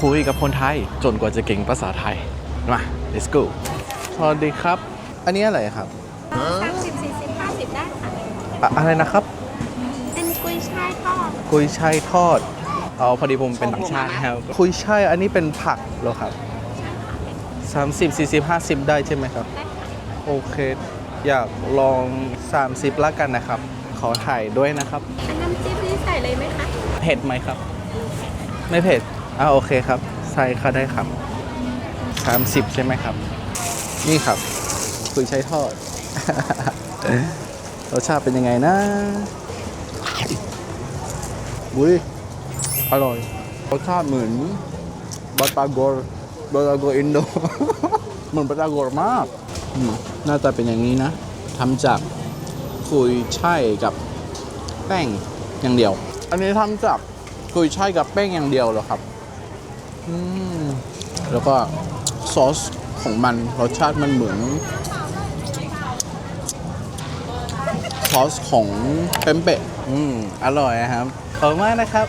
คุยกับคนไทย จนกว่าจะเก่งภาษาไทย มา let's go สวัสดีครับ อันนี้อะไรครับสามสิบสี่สิบห้าสิบได้ค่ะ อะอะไรนะครับ เป็นกุยช่ายทอดกุยช่ายทอดเอาพอดีผมเป็นต่างชาติครับกุยช่ายอันนี้เป็นผักเหรอครับ 30 40 50 ได้ใช่ไหมครับ ได้ค่ะโอเค อยากลอง 30ละกันนะครับ ขอถ่ายด้วยนะครับ อันน้ำจิ้มนี่ใส่เลยไหมคะ เผ็ดไหมครับ ไม่เผ็ด อ่าโอเคครับใส่ค่ะได้ครับ 30 ใช่ไหมครับ นี่ครับ คุยใช้ทอด รสชาติเป็นยังไงนะอุ้ยอร่อยรสชาติเหมือนบัตตาโกรบัตตาโกรอินโดเหมือนบัตตาโกรมากหน้าตาเป็นอย่างนี้นะทำจากคุยช่กับแป้งอย่างเดียว อันนี้ทำจากกุยช่กับแป้งอย่างเดียวเหรอครับ แล้วก็ซอสของมันรสชาติมันเหมือนซอสของเปมเปะอืมอร่อยนะครับ ขอบคุณมากนะครับ